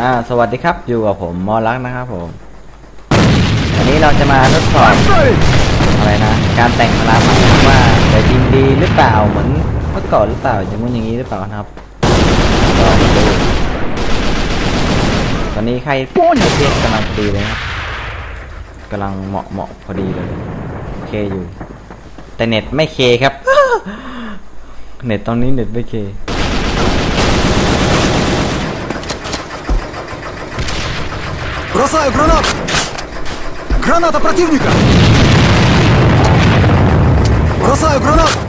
อ่าสวัสดีครับอยู่กับผมมอลักนะครับผมวันนี้เราจะมาทดสอบอะไรนะการแต่งพลาใหม่ว่าจะยิงดีหรือเปล่าเหมือนเมื่อก่อนหรือเปล่าอย่างงู้นอย่างนี้หรือเปล่านะครับลองดูตอนนี้ใครเทียกำลังดีเลยครับกำลังเหมาะเหมาะพอดีเลยโอเคอยู่ แต่เน็ตไม่เคครับ เน็ตตอนนี้เน็ตไม่เค Бросаю гранату! Граната противника! Бросаю гранату!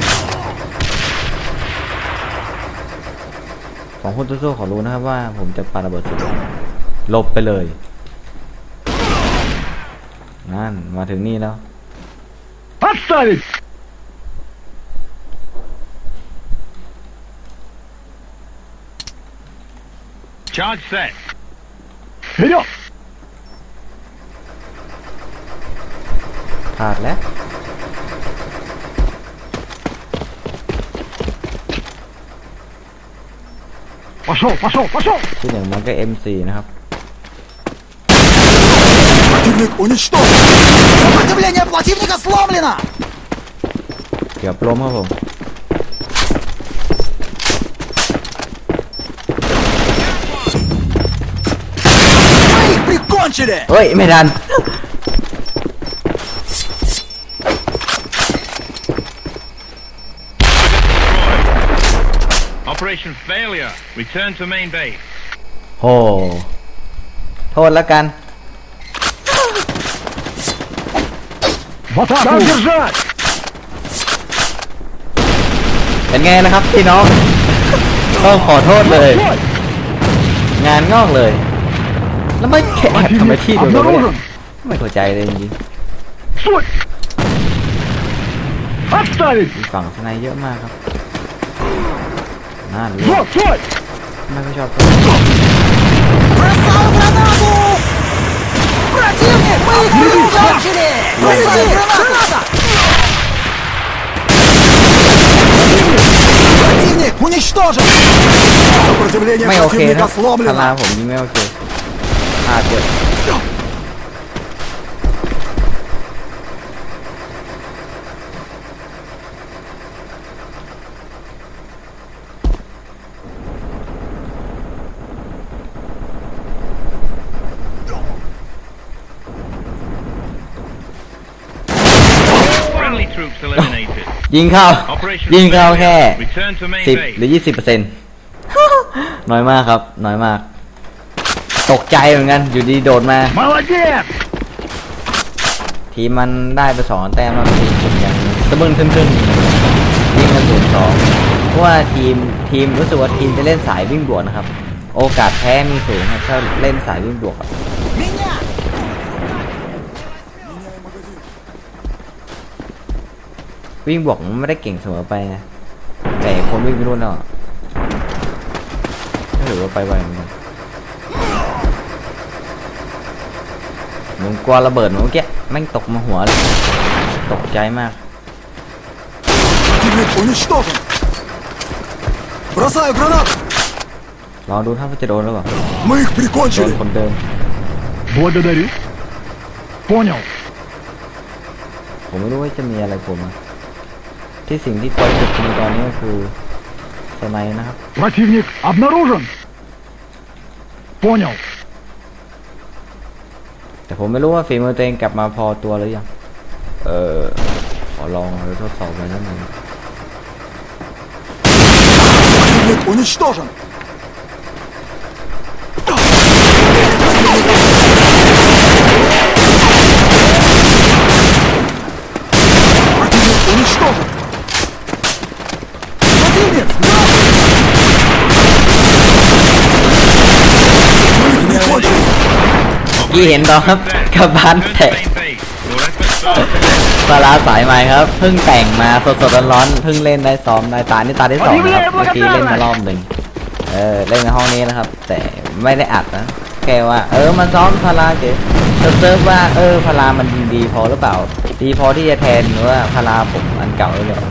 ของคุณตู้ๆขอรู้นะครับว่าผมจะปาระเบิดสุดหลบไปเลย นั่น มาถึงนี่แล้ว Отставить! Charge set. Вперед! พลาดแ ล้ว Пошел, пошел, пошел! ที่หนึ่งมันก็ M4 นะครับ Противник уничтожен! Сопротивление противника сломлено! เกือบล้มครับผม Мы их прикончили! เฮ้ Operation failure. Return to main base. โห โทษแล้วกัน В атаку! Так держать! เป็นไงนะครับพี่น้อง ต้องขอโทษเลย Стой! งานงอกเลย แล้วไม่แค่ทำไม Противник ที่เดียวกันวะเนี่ย обнаружен! ไม่เข้าใจเลยจริง Стой! Отставить! ๆฝั่งข้างในเยอะมากครับ น่ารู้ Вот, стой! ไม่ค่อยชอบ Бросаю гранату! Противник! Мы их прикончили! Бросаю гранату! Противник уничтожен! Сопротивление ไม่โอเคนะ противника พลา сломлено! ผมยิงไม่โอเคพลาดเยอ ยิงเข้า ยิงเข้าแค่สิบหรือยี่สิบเปอร์เซ็นต์น้อยมากครับ น้อยมาก ตกใจเหมือนกัน อยู่ดีโดดมา ทีมันได้ไปสองแต้มแล้วทีผมยังตะบึ้งขึ้นขึ้นยิงกันศูนสองเพราะว่าทีมทีมรู้สึกว่าทีมจะเล่นสายวิ่งบวกนะครับ โอกาสแพ้มีสูงครับถ้าเล่นสายวิ่งบวก วิ่งบวกมันไม่ได้เก่งเสมอไปนะแต่คนวิ่งไม่รู้แล้วอะไม่ถือว่าไปไวเหมือนกันมึงกลัวระเบิดเหมือนเมื่อกี้แม่งตกมาหัวเลย ตกใจมาก Противник уничтожен! Бросаю гранату! ลองดูถ้ามันจะโดนหรือเปล่า Мы их โดน прикончили! คนเดิม Благодарю. Понял. ผมไม่รู้ว่าจะมีอะไรผมอะ ที่สิ่งที่ปล่อยจุดในตอนนี้ก็คือสไนด์นะครับ Противник обнаружен. Понял. แต่ผมไม่รู้ว่าฝีมือตัวเองกลับมาพอตัวหรือยัง เออขอลองทดสอบไปนิดนึง Противник уничтожен! กี้เห็นต่อครับกระบานแตกาลาสายใหม่ครับ เพิ่งแต่งมาสดๆร้อนๆเพิ่งเล่นได้ซ้อมได้ตานี่ตาที่สองครับเมื่อกี้เล่นมารอบหนึ่งเออเล่นในห้องนี้นะครับ แต่ไม่ได้อัดนะแค่ว่า เออมาซ้อมพาราเฉยเซิร์ฟว่าเออพารามันดีพอหรือเปล่า ดีพอที่จะแทนหรือว่าพาราผมอันเก่าเลย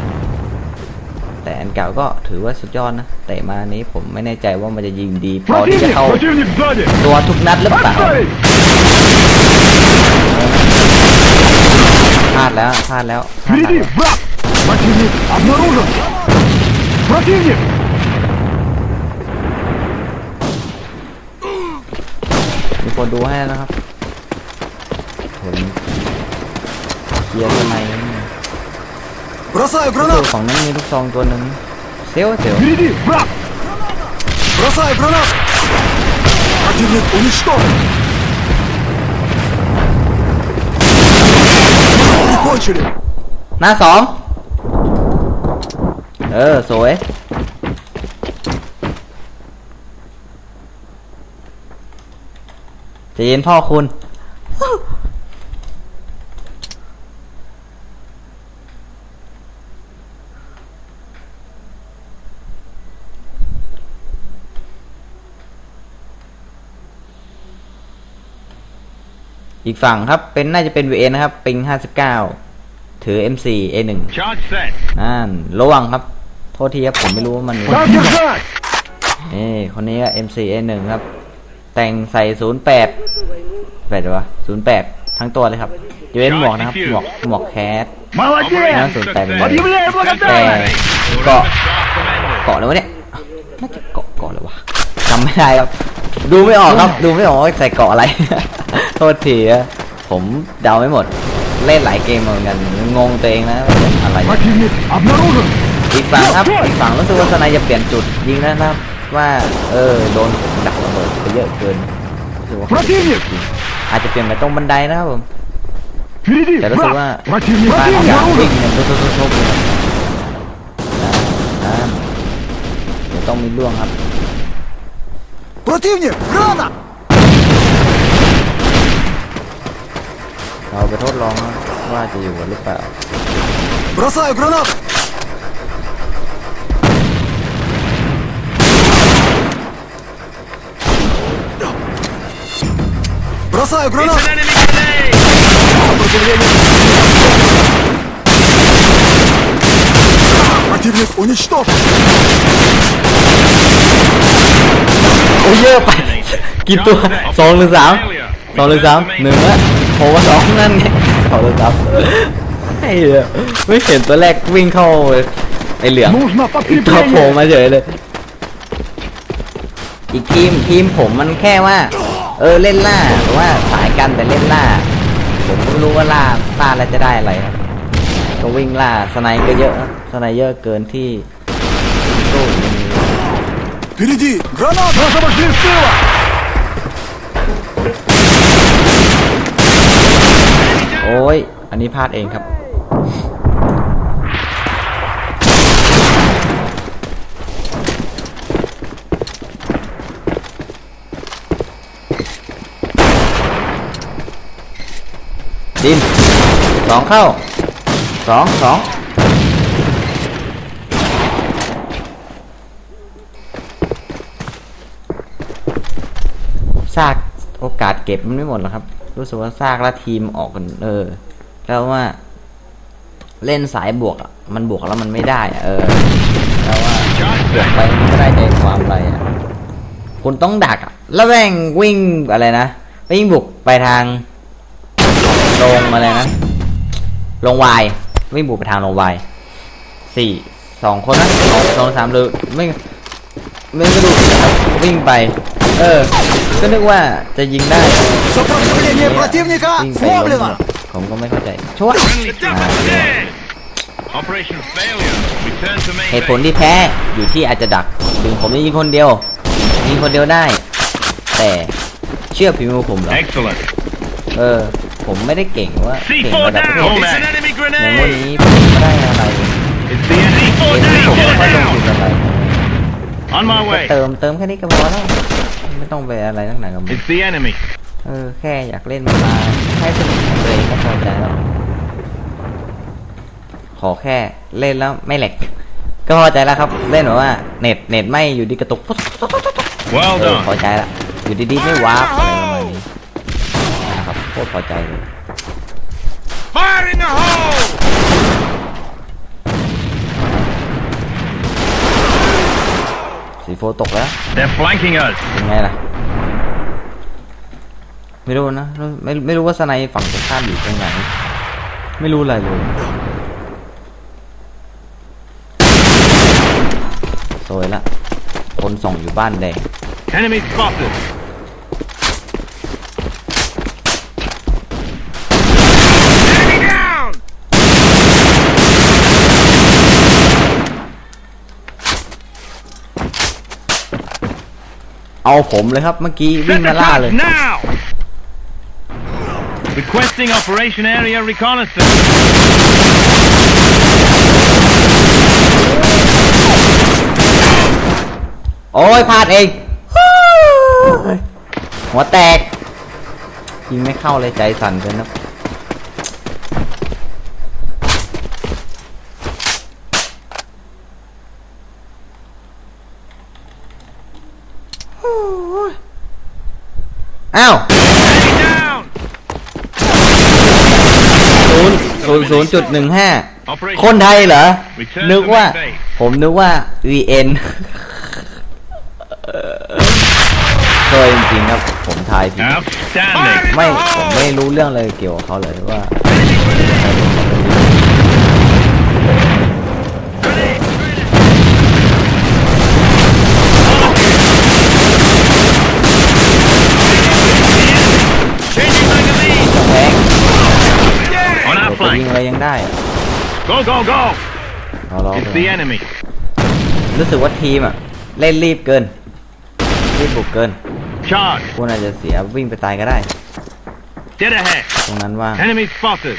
แต่อันเก่าก็ถือว่าสุดยอดนะแต่มานี้ผมไม่แน่ใจว่ามันจะยิงดีพอที่จะเข้าตัวทุกนัดหรือเปล่า พลาดแล้วพลาดแล้วพลาดหนัก Впереди! แล้ว Враг! Противник обнаружен! Противник! มีคนดูให้แล้วนะครับผมเคลียร์ทำไม Бросаю คือ гранату! ฝั่งนั้นมีลูกซองตัวหนึ่งเซลลเซลล Впереди! Враг! Бросаю гранату! Противник уничтожен! Don't หน้าสองเออ สวย จะเย็นพ่อคุณ อีกฝั่งครับ เป็นน่าจะเป็น VN นะครับ ปิงห้าสิบเก้า ถือ M4 A1 นั่นระวังครับ โทษทีครับผมไม่รู้ว่ามันนี่คนนี้ก็ M4 A1 ครับ แต่งใส่ 08แปดวะ08 ทั้งตัวเลยครับจะเป็นหมวกนะครับ หมวกหมวกแคสนะ08เป็แต่เกาะเกาะแล้วะเนี่ยน่าจะเกาะเกาะเลยวะจำไม่ได้ครับ ดูไม่ออกครับ ดูไม่ออกใส่เกาะอะไร โทษทีผมเดาไม่หมด เล่นหลายเกมเหมือนกัน งงตัวเองนะว่าเป็นอะไร Противник обнаружен! อีกฝั่งครับ อีกฝั่งรู้สึกว่าสนายจะเปลี่ยนจุดยิงแล้วนะครับ ว่า เออ โดนผมดักระเบิดไปเยอะเกินรู้สึกว่า Противник! อาจจะเปลี่ยนไปตรงบันไดนะครับผม Впереди! Сейчас Враг! сюда. Противник บ้านอย่างวิ่ง обнаружен! เนี่ยทุบๆๆๆเลยนะนะเดี๋ยวต้องมีล่วงครับ Противник! Граната! เราไปทดลองว่าจะอยู่กันหรือเปล่า Бросаю гранату! Бросаю It's гранату! an enemy grenade. Противник уничтожен! โอ้ยเยอะไป กี่ตัวสองหรือสามสองหรือสามหนึ่งละ โผล่มาสองนั่นไงสองหรือสามไอ้เหี้ยไม่เห็นตัวแรกวิ่งเข้าไอ้เหลือง Нужно ตัวโผล่ подкрепление! มาเฉยเลย อีกทีมทีมผมมันแค่ว่า เออเล่นล่าหรือว่าสายกันแต่เล่นล่า ผมก็ไม่รู้ว่าล่าล่าแล้วจะได้อะไรครับ ก็วิ่งล่าสไนก็เยอะครับสไนเยอะเกินที่สู้ไม่มี Впереди! Граната! Нас обошли с тыла! อ้ย อันนี้พลาดเองครับ ดินสองเข้าสองสองซากโอกาสเก็บมันไม่หมดหรอกครับ รู้สึกว่าซากและทีมออกกันเออ แล้วว่า เล่นสายบวกอะมันบวกแล้วมันไม่ได้อะเออแล้วว่าบวกไปมันก็ได้ใจความอะไรอะคุณต้องดักอะแล้วแม่งวิ่งอะไรนะวิ่งบุกไปทางลงอะไรนะลงวายวิ่งบุกไปทางลงวายสี่สองคนนะสองสองสามเลยไม่ไม่ไม่ดูนะครับวิ่งไป เออ ก็นึกว่าจะยิงได้ยิงไปผมก็ไม่เข้าใจช่วยเหตุผลที่แพ้อยู่ที่อาจจะดักถึงผมจะยิงคนเดียว ยิงคนเดียวได้ แต่เชื่อพิมือผมเหรอเออ ผมไม่ได้เก่งว่าเก่งระดับโลกในวันนี้ผมไม่ได้อะไรเก่ผไม่ได้ลงทุนอะไรเติมเติมแค่นี้ก็พอแล้ว ไม่ต้องไปอะไรนักหนากับมัน It's the enemy. เออแค่อยากเล่นมาให้สนุกของตัวเองก็พอใจแล้ว ขอแค่เล่นแล้วไม่แหลก ก็พอใจแล้วครับ เล่นแบบว่าเน็ตเน็ตไม่อยู่ดีกระตุกปุ๊บ Well เออพอ done. ใจละอยู่ดีๆไม่วาร์ปอะไรประมาณนี้นะครับโคตรพอใจเลย Fire in the hole. สี โฟตกแล้ว They're flanking us. เป็นไงล่ะ ไม่รู้นะ ไม่ไม่รู้ว่าสไนฝั่งตรงข้ามอยู่ตรงไหน ไม่รู้อะไรเลยสวยละ คนส่องอยู่บ้านแดง Enemy spotted. เอาผมเลยครับเมื่อกี้วิ่ง Set มา the ล่าเลย traps now. Requesting operation area reconnaissance. โอ้ยพลาดเองฮู้หัวแตกยิงไม่เข้าเลยใจสั่นเกินนะ อ้าว Enemy down. ศูนย์ศูนย์ศูนย์จุดหนึ่งห้า Operation คนไทยเหรอ Return นึกว่า to main base ผมนึกว่า VN เคยจริงๆครับ ผมทายผิด Outstanding. ไม่ ผมไม่รู้เรื่องเลยเกี่ยวกับเขาเลยว่า Changing magazine. แพง On เดี๋ย our วไปยิง flank. อะ ไรยังได้อะ Go, go, go. เรารอ It's the enemy. รู้สึกว่าทีมอะ เล่นรีบเกิน รีบบุกเกิน Charge. พวกน่าจะเสียวิ่งไปตายก็ได้ Dead ahead. ตรงนั้นว่า Enemy spotted.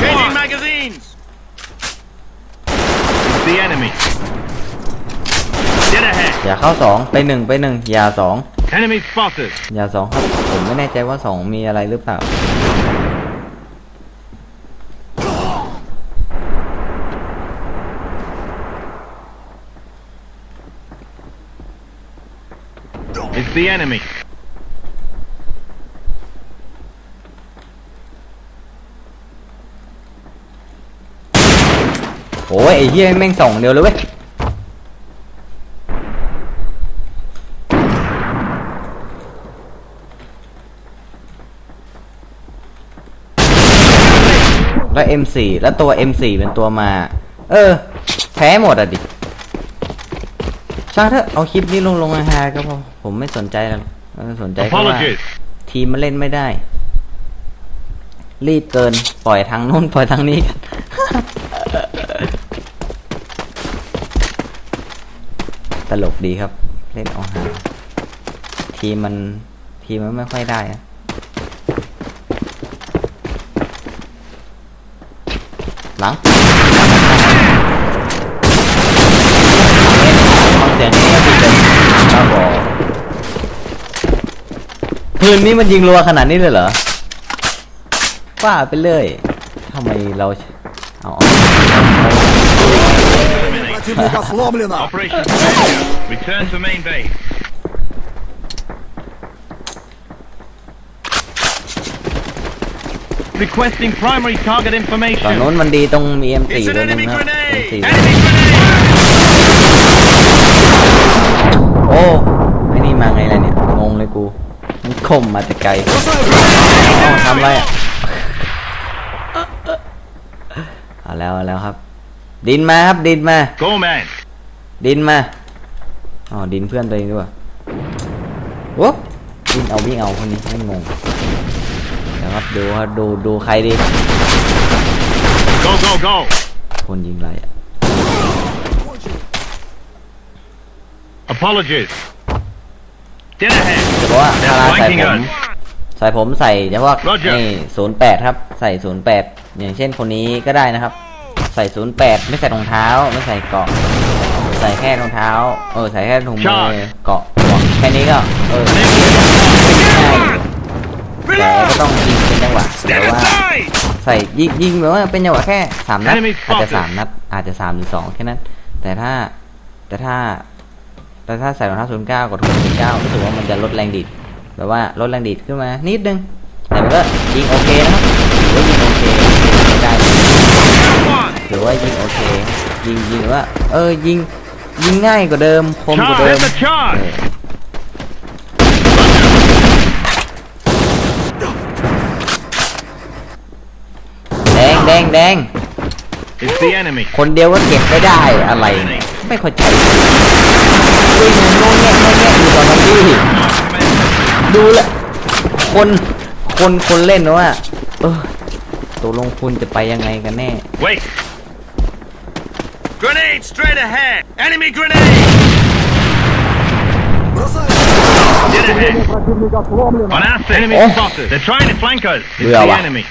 Changing magazines. It's the enemy. Dead ahead. อย่าเข้าสองไปหนึ่งไปหนึ่งอย่าสอง Enemy spotted. อย่าสองครับ ผมไม่แน่ใจว่าสองมีอะไรหรือเปล่า It's the enemy. โอ้ยไอ้เหี้ยแม่งสองเดียวเลยเว้ย แล้ว M4 แล้วตัว M4 เป็นตัวมา เออ แพ้หมดอะดิ ช่างเถอะเอาคลิปนี้ลงลงฮาๆก็พอ ผมไม่สนใจแล้วเออสนใจแค่ว่า Apologies. ทีมมันเล่นไม่ได้ รีบเกินปล่อยทางนู้นปล่อยทางนี้กันตลกดีครับ เล่นเอาหา ทีมมันทีมมันไม่ค่อยได้อะ หลังฟังเสียงนี้ก็ดีเลยบ้าบอปืนนี้มันยิงรัวขนาดนี้เลยเหรอว่าไปเลยทำไมเราเอาเอา Противника сломлено. Operation failure. Return to main base. Requesting primary target information. ฝั่นู้นมันดีตรงมี M4 ตัวนึงนสี่โอ้ไอ้นี่มาไงล่ะเนี่ย งงเลยกู มันคมมาแต่ไกลทำไรอะเอาแล้วเอาแล้วครับ ดินมาครับดินมา Go man ดินมา อ๋อ ดินเพื่อนตัวเองด้วยโอ้ดินเอาวิ่งเอาคนนี้ไม่งง เดี๋ยวครับดูครับดูดูใครดี Go, go, go. คนยิงอะไรอะ Apologies. Dead ahead. จะบอกว่า They're คาราใส่ flanking ผม us. ใส่ผมใส่เฉพาะ Roger นี่ศูนย์แปดครับ ใส่ศูนย์แปดอย่างเช่นคนนี้ก็ได้นะครับ ใส่ศูนย์แปดไม่ใส่รองเท้า ไม่ใส่เกาะ ใส่แค่รองเท้า เออ ใส่แค่ถุงมือ Charge เกาะหมวกแค่นี้ก็ เออ Enemy ง่ายอยู่ แต่ก็ต้องยิงเป็นจังหวะแต่ Stand ว่า aside. ใส่ยิงยิงแบบว่าเป็นจังหวะแค่สามนัด Enemy อาจจะ spotted สามนัดอาจจะสามหรือสองแค่นั้น แต่ถ้าแต่ถ้าแต่ถ้าใส่รองเท้าศูนย์เก้ากับถุงศูนย์เก้ารู้สึกว่ามันจะลดแรงดีดแบบว่าลดแรงดีดขึ้นมานิดนึงแต่มันก็ยิงโอเคนะครับถือว่ายิงโอเคได้ One. ถือว่ายิงโอเค ยิงยิงว่า เออยิงยิงง่ายกว่าเดิมคมกว่า Charge! เดิม Hit the charge! แด งแดง It's the enemy. คนเดียวก็เก็บไม่ได้อะไร ไม่เข้าใจดูโน่นแง่แง่แง่ดูตอนนี้ดูแหละคนคนคนเล่นนะว่าเออตกลงคุณจะไปยังไงกันแน่ Wait. Grenade straight ahead. Enemy grenade. Get ahead. On our side. Enemy spotted. They're trying to flank us. It's the enemy.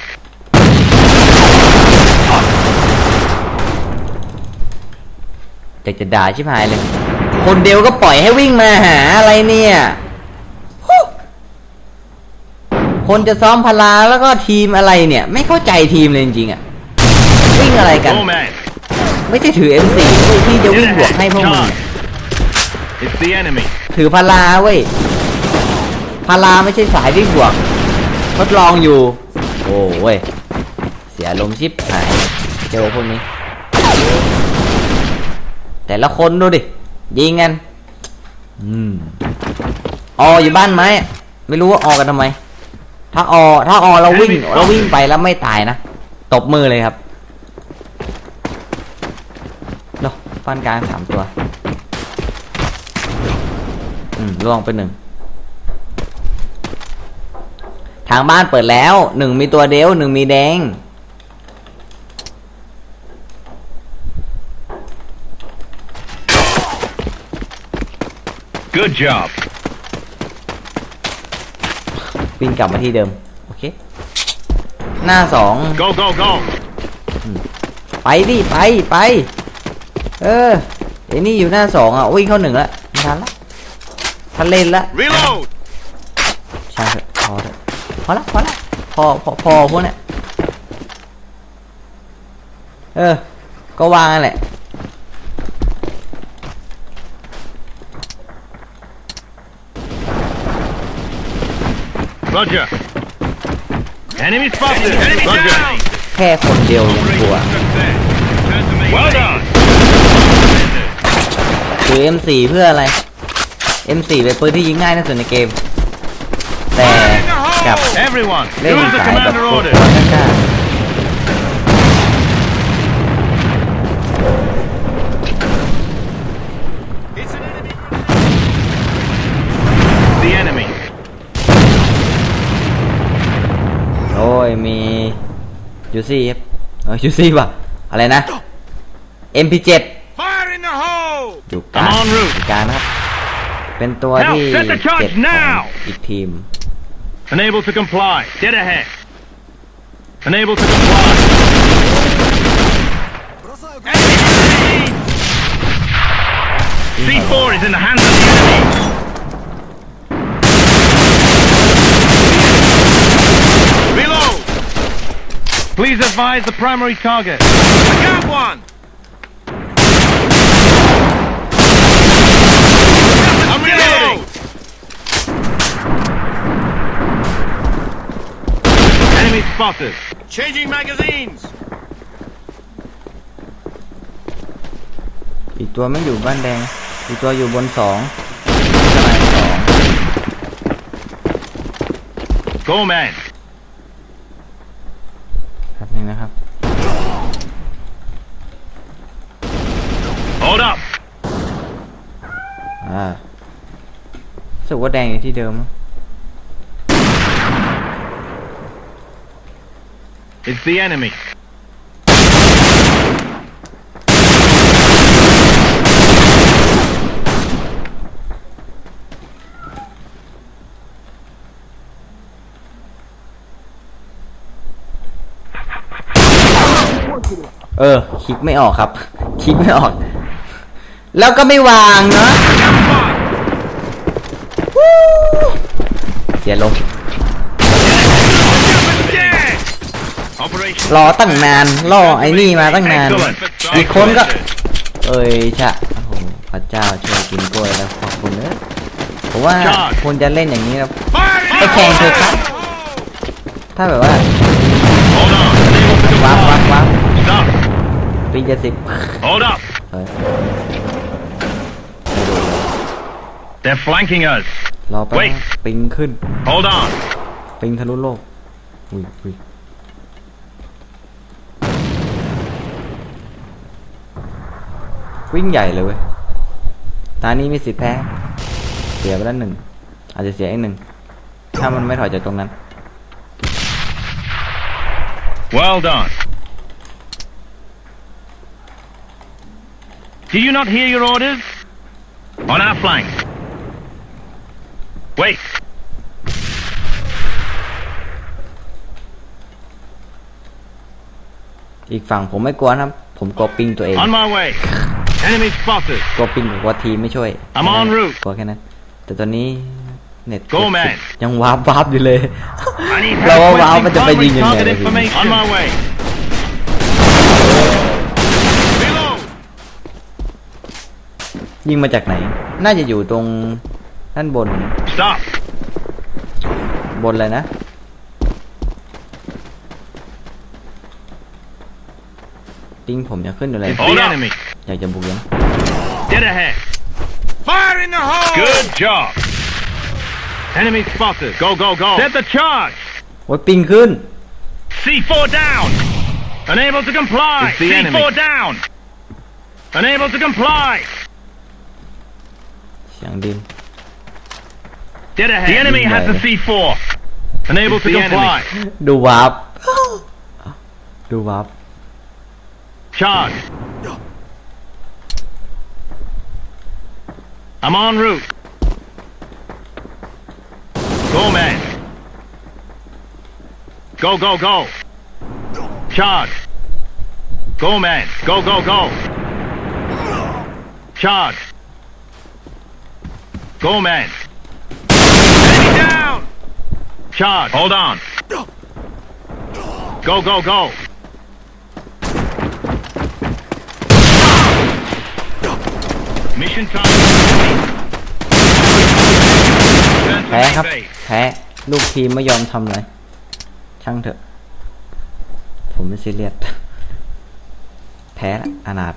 Well. enemy. จะจะด่าชิบหายเลย คนเดียวก็ปล่อยให้วิ่งมาหาอะไรเนี่ยฮู้คนจะซ้อมพลาแล้วก็ทีมอะไรเนี่ย ไม่เข้าใจทีมเลยจริงๆอะ วิ่งอะไรกัน Go man! ไม่ใช่ถือ M4 เว้ยที่จะวิ่งบวกให้พวกมึง Charge! It's the enemy. ถือพาราเว้ยพาราไม่ใช่สายวิ่งบวก ทดลองอยู่ โอ้เว้ย เสียลมณ์ชิบหายเจอพวกนี้ แต่ละคนดูดิ ยิงกันอืมอออยู่บ้านไหมไม่รู้ว่าออกันทำไม ถ้าออถ้าออเราวิ่ง เราวิ่งไปแล้วไม่ตายนะ ตบมือเลยครับเนาะฟันกลางสามตัว อืมล่วงไปหนึ่ง ทางบ้านเปิดแล้วหนึ่งมีตัวเดียวหนึ่งมีแดง Good job. วิ่งกลับมาที่เดิม โอเค หน้าสอง Go, go, go! ไปดิไปไป เออไอ้นี่อยู่หน้าสองอะวิ่งเข้าหนึ่งละไม่ทันละทันเล่นละ Reload! ช่างเถอะพอเถอะพอละพอละพอพอพอพวกเนี้ยเออ ก็วางนั่นแหละ Roger. Enemy spotted. Enemy Roger. down. แค่คนเดียวยังกลัว Well done. ถือ M4 เพื่ออะไร M4 เป็นปืนที่ยิงง่ายที่สุดในเกม แต่กับ Everyone, เล่น do as the สายแบบ commander ตัว orders. กล้า The ยูซี่ครับเออยูซี่ป่ะ อะไรนะ MP7 จุกการจุกการครับ เป็นตัวที่เจ็ดของอีกทีม Unable to comply. Dead ahead. Unable to comply. C4 is in the hands of the enemy. Please advise the primary target. I got one. I'm reloading. Enemy spotted. Changing magazines. อีกตัวไม่อยู่บ้านแดง อีกตัวอยู่บนสองข้างในสอง Go man. ครับนี่นะครับ Hold up. อ่ารู้สึกว่าแดงอยู่ที่เดิม It's the enemy. เออ คลิกไม่ออกครับ คลิกไม่ออก แล้วก็ไม่วางเนาะวู้เสียลม Operation รอตั้งนาน รอไอ้นี่มาตั้งนาน Excellent. อีกคนก็ เอ้ยชะโอ้โหพระเจ้าช่วยกินกล้วยแล้วขอบคุณเนอะผมว่า Charge คุณจะเล่นอย่างนี้นะ Fire in ไป the แข่งเถอะครับ hole. ถ้าแบบว่า Hold on. Unable to วางวาง comply. วาง Stop. ปีเจ็ดสิบ Hold up. เฮ้ย They're flanking us. รอไปบ Wait นะปิงขึ้น Hold on. ปิงทะลุโลกอุ้ยอุ้ยวิ่งใหญ่เลยเว้ย ตานี้มีสิทธิ์แพ้ เสียไปแล้วหนึ่ง อาจจะเสียอีกหนึ่ง ถ้ามันไม่ถอยจากตรงนั้น Well done. Do you not hear your orders? On our flank. Wait. อีกฝั่งผมไม่กลัวนะครับผมกลัวปิงตัวเอง On my way. Enemy spotted. กลัวปิงกลัวทีมไม่ช่วย I'm en route กลัวแค่นั้น แต่ตอนนี้เน็ต Go, man ยังวาร์ปวาร์ปอยู่เลย I need เรา help ว่าว้าว requesting มันจะไปยิง primary ยังไง target เลย information. On my way. Reload. ยิงมาจากไหน น่าจะอยู่ตรงด้านบน Stop. บนเลยนะปิงผมยังขึ้นอยู่เลย It's the enemy. อยากจะบุกยัง Dead ahead. Fire in the hole. Good job. Enemy spotted. Go, go, go. Set the charge. โอ้ยปิงขึ้น C4 down. Unable to comply. It's the C4 enemy. down. Unable to comply. เสียงดิน Dead ahead. The enemy has the C4. Unable It's to the comply. ดูวาร์ปดูวาร์ป Charge. I'm en route. Go, man. Go, go, go. Charge. Go, man. Go, go, go. Charge. Go, man. Enemy down. Charge. Hold on. Go, go, go. Mission time. แพ้ครับ แพ้ ลูกทีมไม่ยอมทำเลยช่างเถอะ ผมไม่ซีเรียส แพ้ละอนาถ